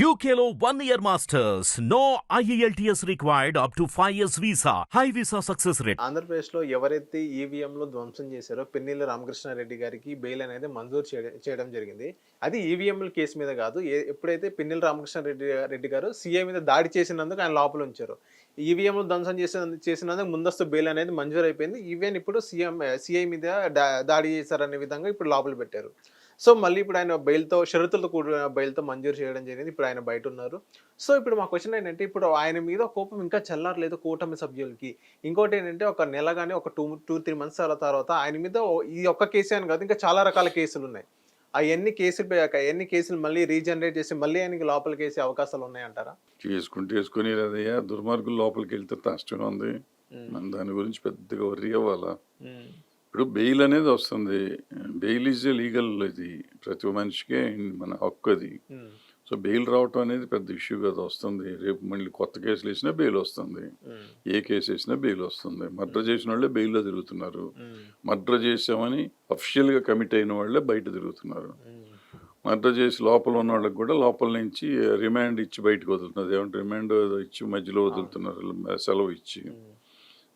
యూకేలో one year masters no E IELTS required up to 5 years visa. High visa success rate. ఆంధ్రప్రదేశ్లో ఎవరైతే ఈవీఎంలో ధ్వంసం చేశారో పెన్నెల్లి రామకృష్ణారెడ్డి గారికి బెయిల్ అనేది మంజూరు చేయడం చేయడం జరిగింది. అది ఈవీఎంల కేసు మీద కాదు. ఎప్పుడైతే పిన్నెల రామకృష్ణారెడ్డి రెడ్డి గారు సీఏ మీద దాడి చేసినందుకు ఆయన లోపల ఉంచారు. ఈవీఎంలు ధ్వంసం చేసిన చేసినందుకు ముందస్తు బెయిల్ అనేది మంజూరు అయిపోయింది ఈవెన్ ఇప్పుడు సీఎం సీఐ మీద దా- దాడి చేశారనే విధంగా ఇప్పుడు లోపల పెట్టారు. సో మళ్ళీ ఇప్పుడు ఆయన బెయిల్తో షరతులతో కూడిన బెయిల్తో మంజూరు చేయడం జరిగింది. ఇప్పుడు ఆయన బయట ఉన్నారు. సో ఇప్పుడు మా క్వశ్చన్ ఏంటంటే ఇప్పుడు ఆయన మీద కోపం ఇంకా చల్లారలేదు కూటమి సభ్యులకి. ఇంకోటి ఏంటంటే ఒక నెల కానీ ఒక టూ టూ త్రీ మంత్స్ తర్వాత ఆయన మీద ఈ ఒక్క కేసే అని కాదు ఇంకా చాలా రకాల కేసులు ఉన్నాయి. అవన్నీ కేసులు పోయాక ఎన్ని కేసులు మళ్ళీ రీజనరేట్ చేసి మళ్ళీ ఆయనకి లోపలికి వేసే అవకాశాలు ఉన్నాయంటారా? చేసుకుంటే చేసుకుని లేదయ్యా దుర్మార్గులు లోపలికి వెళ్తే నష్టమే ఉంది. మన దాని గురించి పెద్దగా వర్రీ అవ్వాలా? ఇప్పుడు బెయిల్ అనేది వస్తుంది. బెయిల్ ఈజ్ లీగల్ ఇది. ప్రతి మనిషికే మన హక్కు అది. సో బెయిల్ రావటం అనేది పెద్ద ఇష్యూ కదా వస్తుంది. రేపు మళ్ళీ కొత్త కేసులు వేసినా బెయిల్ వస్తుంది. ఏ కేసు వేసినా బెయిల్ వస్తుంది. మర్డర్ చేసిన వాళ్ళే బెయిల్లో తిరుగుతున్నారు. మర్డర్ చేసామని అఫిషియల్గా కమిట్ అయిన వాళ్ళే బయట తిరుగుతున్నారు. మర్డర్ చేసి లోపల ఉన్న వాళ్ళకి కూడా లోపల నుంచి రిమాండ్ ఇచ్చి బయటకు వదులుతున్నారు. ఏమంటే రిమాండ్ ఇచ్చి మధ్యలో వదులుతున్నారు. సెలవు ఇచ్చి.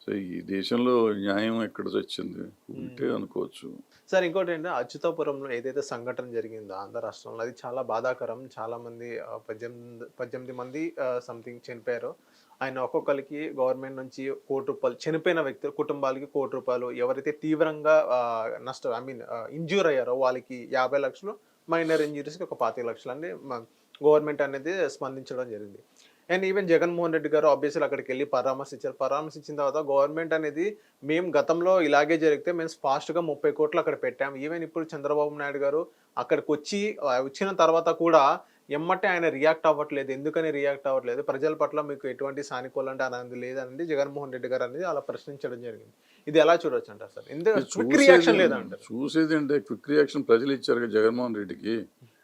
సో ఈ దేశంలో న్యాయం ఎక్కడ వచ్చింది ఉంటే అనుకోవచ్చు. సార్ ఇంకోటి ఏంటంటే అచ్యుతాపురంలో ఏదైతే సంఘటన జరిగిందో ఆంధ్ర రాష్ట్రంలో అది చాలా బాధాకరం. చాలా మంది పద్దెనిమిది పద్దెనిమిది మంది సంథింగ్ చనిపోయారు. ఆయన ఒక్కొక్కరికి గవర్నమెంట్ నుంచి కోటి రూపాయలు చనిపోయిన వ్యక్తులు కుటుంబాలకి కోటి రూపాయలు ఎవరైతే తీవ్రంగా నష్టం ఐ మీన్ ఇంజ్యూర్ అయ్యారో వాళ్ళకి యాభై లక్షలు మైనర్ ఇంజురీస్కి ఒక పాతిక లక్షలు అని గవర్నమెంట్ అనేది స్పందించడం జరిగింది. అండ్ ఈవెన్ జగన్మోహన్ రెడ్డి గారు ఆబ్వియస్లీ అక్కడికి వెళ్ళి పరామర్శించారు. పరామర్శించిన తర్వాత గవర్నమెంట్ అనేది మేము గతంలో ఇలాగే జరిగితే మేము ఫాస్ట్గా ముప్పై కోట్లు అక్కడ పెట్టాం. ఈవెన్ ఇప్పుడు చంద్రబాబు నాయుడు గారు అక్కడికి వచ్చి వచ్చిన తర్వాత కూడా ఎమ్మటే ఆయన రియాక్ట్ అవ్వట్లేదు. ఎందుకని రియాక్ట్ అవ్వట్లేదు? ప్రజల పట్ల మీకు ఎటువంటి సానుకూలం అంటే అనేది లేదనేది జగన్మోహన్ రెడ్డి గారు అనేది అలా ప్రశ్నించడం జరిగింది. ఇది ఎలా చూడొచ్చు అంటారు సార్? ఎందుకు క్విక్ రియాక్షన్ లేదంటారు. చూసేది అంటే క్విక్ రియాక్షన్ ప్రజలు ఇచ్చారు జగన్మోహన్ రెడ్డికి.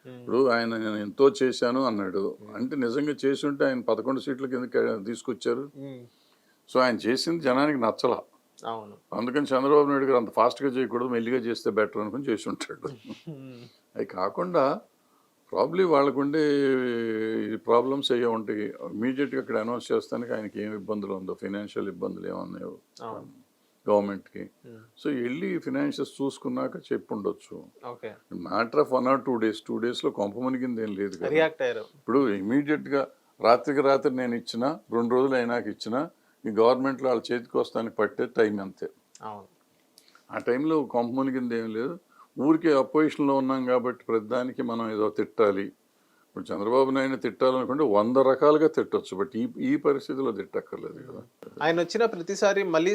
ఇప్పుడు ఆయన నేను ఎంతో చేశాను అన్నాడు. అంటే నిజంగా చేసి ఉంటే ఆయన పదకొండు సీట్ల కింద తీసుకొచ్చారు. సో ఆయన చేసింది జనానికి నచ్చల. అవును. అందుకని చంద్రబాబు నాయుడు గారు అంత ఫాస్ట్గా చేయకూడదు మెల్లిగా చేస్తే బెటర్ అనుకుని చేసి ఉంటాడు. అవి కాకుండా ప్రాబ్లీ వాళ్ళకుండే ప్రాబ్లమ్స్ అయ్యే ఉంటాయి. ఇమీడియట్గా ఇక్కడ అనౌన్స్ చేస్తానికి ఆయనకి ఏం ఇబ్బందులు ఉందో ఫైనాన్షియల్ ఇబ్బందులు ఏమన్నాయో గవర్నమెంట్కి. ఉమ్, సో వెళ్ళి ఫినాన్షియల్స్ చూసుకున్నాక చెప్పుండొచ్చు. Matter of one or two days two డేస్లో కొంప మునిగింది ఏం లేదు కదా. ఇప్పుడు ఇమీడియట్గా రాత్రికి రాత్రి నేను ఇచ్చిన రెండు రోజులు అయినాక ఇచ్చిన ఈ గవర్నమెంట్లో వాళ్ళ చేతికి వస్తానికి పట్టే టైం అంతే. ఆ టైంలో కొంప మునిగింది ఏం లేదు. ఊరికే అపోజిషన్లో ఉన్నాం కాబట్టి ప్రతిదానికి మనం ఏదో తిట్టాలి ఇప్పుడు చంద్రబాబు నాయుడు తిట్టాలనుకుంటే వంద రకాలుగా తిట్టొచ్చు బట్ ఈ ఈ పరిస్థితిలో తిట్టక్కర్లేదు కదా. ఆయన వచ్చిన ప్రతిసారి మళ్ళీ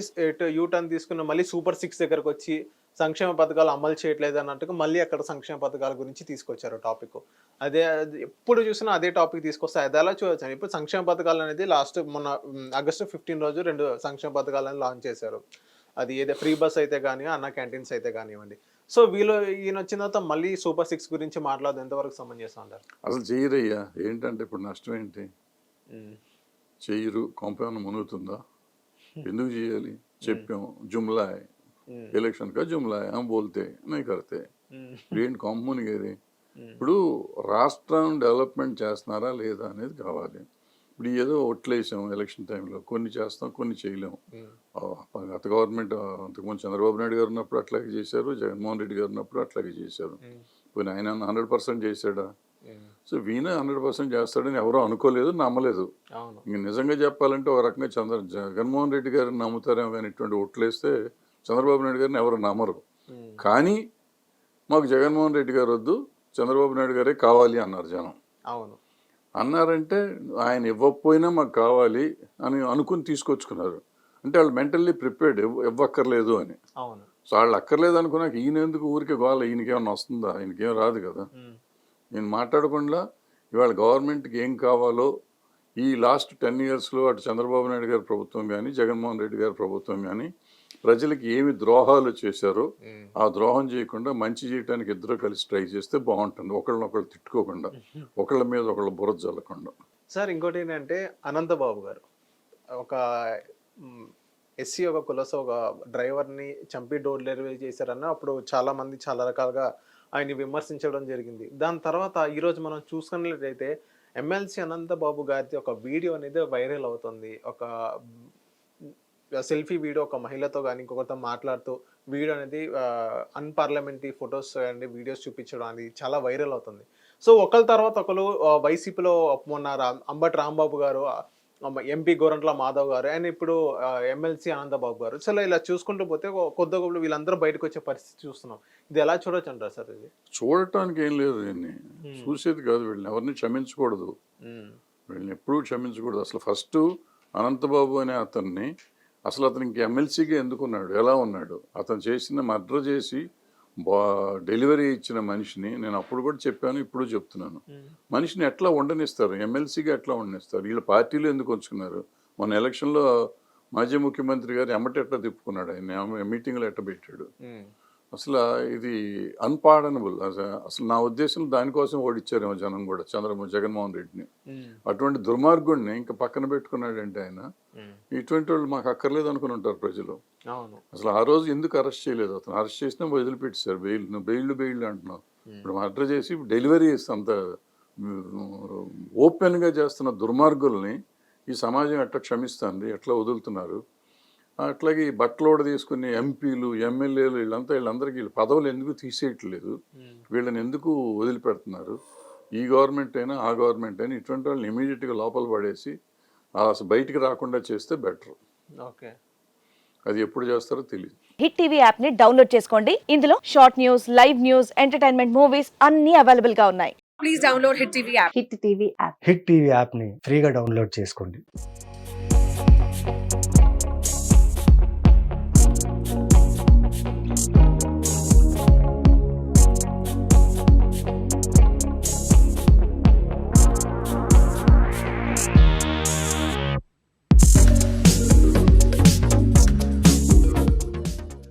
యూ టర్న్ తీసుకున్న మళ్ళీ సూపర్ సిక్స్ దగ్గరకు వచ్చి సంక్షేమ పథకాలు అమలు చేయట్లేదు అన్నట్టుగా మళ్ళీ అక్కడ సంక్షేమ పథకాల గురించి తీసుకొచ్చారు టాపిక్ అదే అది ఎప్పుడు చూసినా అదే టాపిక్ తీసుకొస్తే అది ఎలా చూడొచ్చు ఇప్పుడు సంక్షేమ పథకాలు అనేది లాస్ట్ మొన్న ఆగస్టు ఫిఫ్టీన్ రోజు రెండు సంక్షేమ పథకాలను లాంచ్ చేశారు. అది ఏదో ఫ్రీ బస్ అయితే కానీ అన్న క్యాంటీన్స్ అయితే కానివ్వండి సో వీళ్ళు ఈయన వచ్చిన తర్వాత మళ్ళీ సూపర్ సిక్స్ గురించి మాట్లాడదు ఎంతవరకు సంబంధం చేస్తాం అసలు చేయరయ్యా. ఏంటంటే ఇప్పుడు నష్టం ఏంటి? చేయరు కొంపేమన్నా మునుగుతుందా? ఎందుకు చేయాలి? చెప్పాం జుమ్లాయ్. ఎలక్షన్ కా జుమ్లాయ్? బోల్తే నేను కడితే. ఏంటి కాంపౌండ్ ఇప్పుడు రాష్ట్రం డెవలప్మెంట్ చేస్తున్నారా లేదా అనేది కావాలి. ఇప్పుడు ఏదో ఓట్లేసాం ఎలక్షన్ టైంలో. కొన్ని చేస్తాం కొన్ని చేయలేము గత గవర్నమెంట్ అంతకుముందు చంద్రబాబు నాయుడు గారు ఉన్నప్పుడు అట్లాగే చేశారు జగన్మోహన్ రెడ్డి గారు ఉన్నప్పుడు అట్లాగే చేశారు. పోనీ ఆయన హండ్రెడ్ పర్సెంట్ చేశాడా? సో వీణ హండ్రెడ్ పర్సెంట్ చేస్తాడని ఎవరూ అనుకోలేదు నమ్మలేదు. ఇంక నిజంగా చెప్పాలంటే ఒక రకంగా చంద్ర జగన్మోహన్ రెడ్డి గారిని నమ్ముతారేమో కానీ ఇటువంటి ఓట్లేస్తే చంద్రబాబు నాయుడు గారిని ఎవరు నమ్మరు. కానీ మాకు జగన్మోహన్ రెడ్డి గారు వద్దు చంద్రబాబు నాయుడు గారే కావాలి అన్నారు జనం. అవును. అన్నారంటే ఆయన ఇవ్వకపోయినా మాకు కావాలి అని అనుకుని తీసుకొచ్చుకున్నారు. అంటే వాళ్ళు మెంటల్లీ ప్రిపేర్డ్ ఇవ్వక్కర్లేదు అని. సో వాళ్ళు అక్కర్లేదు అనుకున్నాక ఈయన ఎందుకు ఊరికే గోల ఈయనకేమన్నా వస్తుందా? ఈయనకేం రాదు కదా. నేను మాట్లాడకుండా ఇవాళ గవర్నమెంట్కి ఏం కావాలో ఈ లాస్ట్ టెన్ ఇయర్స్లో అటు చంద్రబాబు నాయుడు గారి ప్రభుత్వం కానీ జగన్మోహన్ రెడ్డి గారి ప్రభుత్వం కానీ ప్రజలకి ఏమి ద్రోహాలు చేశారో ఆ ద్రోహం చేయకుండా మంచి చేయడానికి ఇద్దరు కలిసి ట్రై చేస్తే బాగుంటుంది. ఒకళ్ళనొకళ్ళు తిట్టుకోకుండా ఒకళ్ళ మీద ఒకళ్ళ బుర్ర జల్లకుండా. సార్ ఇంకోటి ఏంటంటే అనంతబాబు గారు ఒక ఎస్సీ ఒక కులస ఒక డ్రైవర్ని చంపి డోర్ డెలివరీ చేశారన్న అప్పుడు చాలా మంది చాలా రకాలుగా ఆయన్ని విమర్శించడం జరిగింది. దాని తర్వాత ఈరోజు మనం చూసుకున్నట్లయితే ఎమ్మెల్సీ అనంతబాబు గారిది ఒక వీడియో అనేది వైరల్ అవుతుంది. ఒక సెల్ఫీ వీడియో ఒక మహిళతో కానీ ఇంకొకరితో మాట్లాడుతూ వీడియో అనేది అన్పార్లమెంటరీ ఫొటోస్ అండి వీడియోస్ చూపించడం అనేది చాలా వైరల్ అవుతుంది. సో ఒకరి తర్వాత ఒకరు వైసీపీలో మొన్న రా- అంబటి రాంబాబు గారు ఎంపీ గోరంట్ల మాధవ్ గారు అండ్ ఇప్పుడు ఎమ్మెల్సీ ఆనందబాబు గారు. సో ఇలా చూసుకుంటూ పోతే కొద్ది గొప్పలు వీళ్ళందరూ బయటకు వచ్చే పరిస్థితి చూస్తున్నాం. ఇది ఎలా చూడొచ్చు అంటారు సార్ ఇది? చూడటానికి ఏం లేదు దీన్ని. చూసేది కాదు వీళ్ళని. ఎవరిని క్షమించకూడదు. వీళ్ళని ఎప్పుడూ క్షమించకూడదు. అసలు ఫస్ట్ అనంతబాబు అనే అతన్ని అసలు అతనికి ఎమ్మెల్సీగా ఎందుకున్నాడు? ఎలా ఉన్నాడు? అతను చేసిన మర్డర్ చేసి డెలివరీ ఇచ్చిన మనిషిని నేను అప్పుడు కూడా చెప్పాను ఇప్పుడు చెప్తున్నాను. మనిషిని ఎట్లా ఉండనిస్తారు ఎమ్మెల్సీగా ఎట్లా ఉండనిస్తారు వీళ్ళ పార్టీలో ఎందుకు ఉంచుకున్నారు? మొన్న ఎలక్షన్లో మాజీ ముఖ్యమంత్రి గారు ఎమ్మటి ఎట్లా తిప్పుకున్నాడు? ఆయన మీటింగ్లో ఎట్ట పెట్టాడు? అసలు ఇది అన్పాడనబుల్ అసలు నా ఉద్దేశం దానికోసం ఓడిచ్చారేమో జనం కూడా చంద్రబాబు జగన్మోహన్ రెడ్డిని. అటువంటి దుర్మార్గుడిని ఇంకా పక్కన పెట్టుకున్నాడంటే ఆయన ఇటువంటి వాళ్ళు మాకు అక్కర్లేదు అనుకుని ఉంటారు ప్రజలు. అసలు ఆ రోజు ఎందుకు అరెస్ట్ చేయలేదు అతను? అరెస్ట్ చేసినా వదిలిపెట్టేశారు బెయిల్ నువ్వు బెయిల్ బెయిల్ అంటున్నావు. ఇప్పుడు మర్డర్ చేసి డెలివరీ చేస్తే అంత ఓపెన్గా చేస్తున్న దుర్మార్గుల్ని ఈ సమాజం ఎట్లా క్షమిస్తుంది ఎట్లా వదులుతున్నారు? అట్లాగే ఈ బట్టలోడ తీసుకునే ఎంపీలు ఎమ్మెల్యేలు వీళ్ళంతా వీళ్ళందరికీ వీళ్ళ పదవులు ఎందుకు తీసేయట్లేదు? వీళ్ళని ఎందుకు వదిలిపెడుతున్నారు? ఈ గవర్నమెంట్ అయినా ఆ గవర్నమెంట్ అయినా ఇటువంటి వాళ్ళని ఇమీడియట్గా లోపల పడేసి అసలు బయటికి రాకుండా చేస్తే బెటర్. ఓకే. అది ఎప్పుడు చేస్తారో తెలియదు హిట్ టీవీ యాప్ని డౌన్లోడ్ చేసుకోండి. ఇందులో short news live news entertainment movies అన్ని అవైలబుల్గా ఉన్నాయి. please download Hit TV app. Hit TV app. Hit TV యాప్ని ఫ్రీగా డౌన్లోడ్ చేసుకోండి.